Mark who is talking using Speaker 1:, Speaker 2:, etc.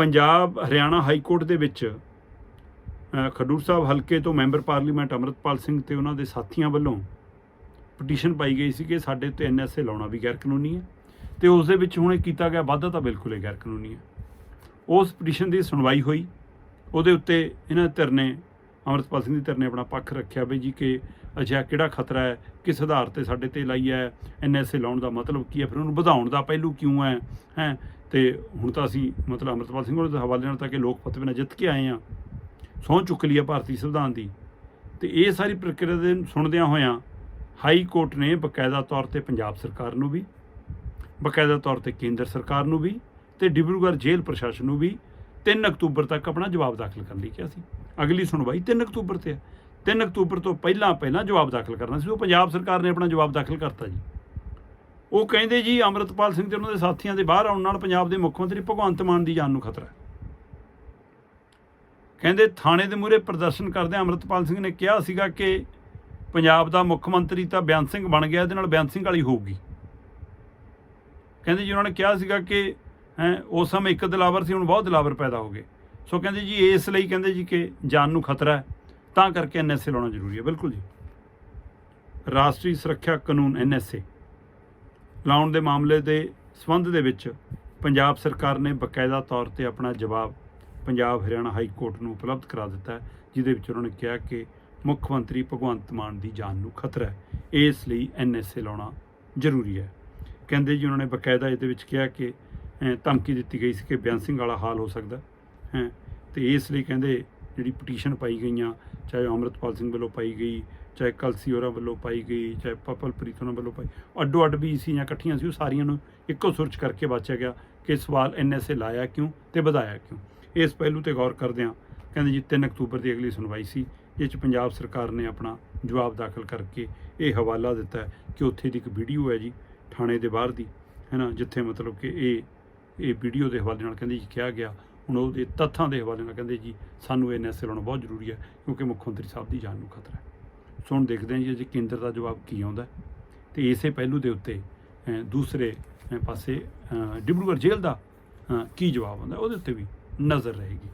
Speaker 1: Punjab Haryana high court ਦੇ ਵਿੱਚ ਖਡੂਰ ਸਾਹਿਬ ਹਲਕੇ ਤੋਂ ਮੈਂਬਰ ਪਾਰਲੀਮੈਂਟ ਅਮਰਤਪਾਲ ਸਿੰਘ ਤੇ ਉਹਨਾਂ ਦੇ ਸਾਥੀਆਂ ਵੱਲੋਂ ਪਟੀਸ਼ਨ ਪਾਈ ਗਈ ਸੀ ਕਿ ਸਾਡੇ ਉੱਤੇ ਐਨਐਸਏ ਲਾਉਣਾ ਵੀ ਗੈਰ ਕਾਨੂੰਨੀ ਹੈ ਤੇ ਉਸ ਦੇ ਵਿੱਚ ਹੁਣ ਇਹ ਕੀਤਾ ਗਿਆ ਵਾਧਾ ਤਾਂ ਬਿਲਕੁਲ ਹੀ ਗੈਰ ਕਾਨੂੰਨੀ ਹੈ। ਉਸ ਪਟੀਸ਼ਨ ਦੀ ਸੁਣਵਾਈ ਹੋਈ, ਉਹਦੇ ਉੱਤੇ ਇਹਨਾਂ ਧਿਰ ਨੇ ਅਮਰਤਪਾਲ ਸਿੰਘ ਦੀ ਧਿਰ ਨੇ ਆਪਣਾ ਪੱਖ ਰੱਖਿਆ ਬਈ ਜੀ ਕਿ ਅਜਿਹਾ ਕਿਹੜਾ ਖਤਰਾ ਹੈ, ਕਿਸ ਆਧਾਰ ਤੇ ਸਾਡੇ ਤੇ ਲਾਈ ਹੈ ਐਨਐਸਏ ਲਾਉਣ ਦਾ ਮਤਲਬ ਕੀ ਹੈ, ਫਿਰ ਉਹਨੂੰ ਵਧਾਉਣ ਦਾ ਪਹਿਲੂ ਕਿਉਂ ਹੈ ਹੈ? ਤੇ ਹੁਣ ਤਾਂ ਅਸੀਂ ਮਤਲਬ ਅਮਰਤਪਾਲ ਸਿੰਘ ਉਹਨਾਂ ਦੇ ਹਵਾਲੇ ਨਾਲ ਤਾਂ ਕਿ ਲੋਕ ਫਤਵੇ ਨਾਲ ਜਿੱਤ ਕੇ ਆਏ ਆ ਸਹੁੰ ਚੁੱਕ ਲਈ ਹੈ ਭਾਰਤੀ ਸੰਵਿਧਾਨ ਦੀ। ਤੇ ਇਹ ਸਾਰੀ ਪ੍ਰਕਿਰਿਆ ਦੇ ਸੁਣਦਿਆਂ ਹੋਇਆਂ ਹਾਈ ਕੋਰਟ ਨੇ ਬਕਾਇਦਾ ਤੌਰ ਤੇ ਪੰਜਾਬ ਸਰਕਾਰ ਨੂੰ ਵੀ, ਬਕਾਇਦਾ ਤੌਰ ਤੇ ਕੇਂਦਰ ਸਰਕਾਰ ਨੂੰ ਵੀ ਤੇ ਡਿਬਰੂਗੜ੍ਹ ਜੇਲ੍ਹ ਪ੍ਰਸ਼ਾਸਨ ਨੂੰ ਵੀ 3 ਅਕਤੂਬਰ ਤੱਕ ਆਪਣਾ ਜਵਾਬ ਦਾਖਲ ਕਰਨ ਲਈ ਕਿਹਾ ਸੀ। ਅਗਲੀ ਸੁਣਵਾਈ 3 ਅਕਤੂਬਰ ਤੇ ਹੈ। 3 ਅਕਤੂਬਰ ਤੋਂ ਪਹਿਲਾਂ ਪਹਿਲਾਂ ਜਵਾਬ ਦਾਖਲ ਕਰਨਾ ਸੀ। ਉਹ ਪੰਜਾਬ ਸਰਕਾਰ ਨੇ ਆਪਣਾ ਜਵਾਬ ਦਾਖਲ ਕਰਤਾ ਜੀ। ਉਹ ਕਹਿੰਦੇ ਜੀ, ਅਮਰਤਪਾਲ ਸਿੰਘ ਤੇ ਉਹਨਾਂ ਦੇ ਸਾਥੀਆਂ ਦੇ ਬਾਹਰ ਆਉਣ ਨਾਲ ਪੰਜਾਬ ਦੇ ਮੁੱਖ ਮੰਤਰੀ ਭਗਵੰਤ ਮਾਨ ਦੀ ਜਾਨ ਨੂੰ ਖਤਰਾ ਹੈ। ਕਹਿੰਦੇ ਥਾਣੇ ਦੇ ਮੂਹਰੇ ਪ੍ਰਦਰਸ਼ਨ ਕਰਦੇ ਅਮਰਤਪਾਲ ਸਿੰਘ ਨੇ ਕਿਹਾ ਸੀਗਾ ਕਿ ਪੰਜਾਬ ਦਾ ਮੁੱਖ ਮੰਤਰੀ ਤਾਂ ਬਿਆਨ ਸਿੰਘ ਬਣ ਗਿਆ, ਇਹਦੇ ਨਾਲ ਬਿਆਨ ਸਿੰਘ ਵਾਲੀ ਹੋਊਗੀ। ਕਹਿੰਦੇ ਜੀ ਉਹਨਾਂ ਨੇ ਕਿਹਾ ਸੀਗਾ ਕਿ, ਹੈ, ਉਸ ਸਮੇਂ ਇੱਕ ਦਿਲਾਵਰ ਸੀ, ਹੁਣ ਬਹੁਤ ਦਿਲਾਵਰ ਪੈਦਾ ਹੋ ਗਏ। ਸੋ ਕਹਿੰਦੇ ਜੀ, ਇਸ ਲਈ ਕਹਿੰਦੇ ਜੀ ਕਿ ਜਾਨ ਨੂੰ ਖਤਰਾ ਹੈ, ਤਾਂ ਕਰਕੇ ਐਨਐਸਏ ਲਾਉਣਾ ਜ਼ਰੂਰੀ ਹੈ। ਬਿਲਕੁਲ ਜੀ। ਰਾਸ਼ਟਰੀ ਸੁਰੱਖਿਆ ਕਾਨੂੰਨ ਐਨਐਸਏ ਲਾਉਣ ਦੇ ਮਾਮਲੇ ਦੇ ਸਬੰਧ ਦੇ ਵਿੱਚ ਪੰਜਾਬ ਸਰਕਾਰ ਨੇ ਬਕਾਇਦਾ ਤੌਰ ਤੇ ਆਪਣਾ ਜਵਾਬ ਪੰਜਾਬ ਹਰਿਆਣਾ ਹਾਈ ਕੋਰਟ ਨੂੰ ਉਪਲਬਧ ਕਰਾ ਦਿੱਤਾ ਹੈ, ਜਿਹਦੇ ਵਿੱਚ ਉਹਨਾਂ ਨੇ ਕਿਹਾ ਕਿ ਮੁੱਖ ਮੰਤਰੀ ਭਗਵੰਤ ਮਾਨ ਦੀ ਜਾਨ ਨੂੰ ਖਤਰਾ ਹੈ। ਇਸ ਲਈ ਐਨਐਸਏ ਲਾਉਣਾ ਜ਼ਰੂਰੀ ਹੈ। ਕਹਿੰਦੇ ਜੀ, ਉਹਨਾਂ ਨੇ ਬਕਾਇਦਾ ਇਹਦੇ ਵਿੱਚ ਕਿਹਾ ਕਿ ਧਮਕੀ ਦਿੱਤੀ ਗਈ ਸੀ ਕਿ ਬਿਆਨ ਸਿੰਘ ਵਾਲਾ ਹਾਲ ਹੋ ਸਕਦਾ ਹੈ। ਤੇ ਇਸ ਲਈ ਕਹਿੰਦੇ ਜਿਹੜੀ ਪਟੀਸ਼ਨ ਪਾਈ ਗਈਆਂ, ਚਾਹੇ ਅਮਰਤਪਾਲ ਸਿੰਘ ਵੱਲੋਂ ਪਾਈ ਗਈ, ਚਾਹੇ ਕਲਸੀ ਹੋਰਾਂ ਵੱਲੋਂ ਪਾਈ ਗਈ, ਚਾਹੇ ਪਪਲ ਪ੍ਰੀਤ ਹੋਰਾਂ ਵੱਲੋਂ ਪਾਈ, ਅੱਡੋ ਅੱਡ ਵੀ ਸੀ ਜਾਂ ਇਕੱਠੀਆਂ ਸੀ, ਉਹ ਸਾਰੀਆਂ ਨੂੰ ਇੱਕੋ ਸੁਰਚ ਕਰਕੇ ਬਾਚਿਆ ਗਿਆ ਕਿ ਸਵਾਲ ਐਨਐਸਏ ਲਾਇਆ ਕਿਉਂ ਤੇ ਵਧਾਇਆ ਕਿਉਂ। ਇਸ ਪਹਿਲੂ ਤੇ ਗੌਰ ਕਰਦੇ ਹਾਂ ਕਹਿੰਦੇ ਜੀ 3 ਅਕਤੂਬਰ ਦੀ ਅਗਲੀ ਸੁਣਵਾਈ ਸੀ ਜਿਸ 'ਚ ਪੰਜਾਬ ਸਰਕਾਰ ਨੇ ਆਪਣਾ ਜਵਾਬ ਦਾਖਲ ਕਰਕੇ ਇਹ ਹਵਾਲਾ ਦਿੱਤਾ ਕਿ ਉੱਥੇ ਦੀ ਇੱਕ ਵੀਡੀਓ ਹੈ ਜੀ, ਥਾਣੇ ਦੇ ਬਾਹਰ ਦੀ, ਹੈ ਨਾ, ਜਿੱਥੇ ਮਤਲਬ ਕਿ ਇਹ ਇਹ ਵੀਡੀਓ ਦੇ ਹਵਾਲੇ ਨਾਲ ਕਹਿੰਦੇ ਜੀ ਕਿਹਾ ਗਿਆ ਹੁਣ ਉਹਦੇ ਤੱਥਾਂ ਦੇ ਹਵਾਲੇ ਨਾਲ ਕਹਿੰਦੇ ਜੀ, ਸਾਨੂੰ ਇਹ ਐਨਐਸਏ ਲਾਉਣਾ ਬਹੁਤ ਜ਼ਰੂਰੀ ਹੈ, ਕਿਉਂਕਿ ਮੁੱਖ ਮੰਤਰੀ ਸਾਹਿਬ ਦੀ ਜਾਨ ਨੂੰ ਖਤਰਾ ਹੈ। ਸੋ ਹੁਣ ਦੇਖਦੇ ਹਾਂ ਜੀ ਅਜੇ ਕੇਂਦਰ ਦਾ ਜਵਾਬ ਕੀ ਆਉਂਦਾ ਹੈ। ਤੇ ਇਸੇ ਪਹਿਲੂ ਦੇ ਉੱਤੇ ਦੂਸਰੇ ਪਾਸੇ ਡਿਬਰੂਗੜ੍ਹ ਜੇਲ੍ਹ ਦਾ ਕੀ ਜਵਾਬ ਆਉਂਦਾ ਉਹਦੇ ਉੱਤੇ ਵੀ ਨਜ਼ਰ ਰਹੇਗੀ।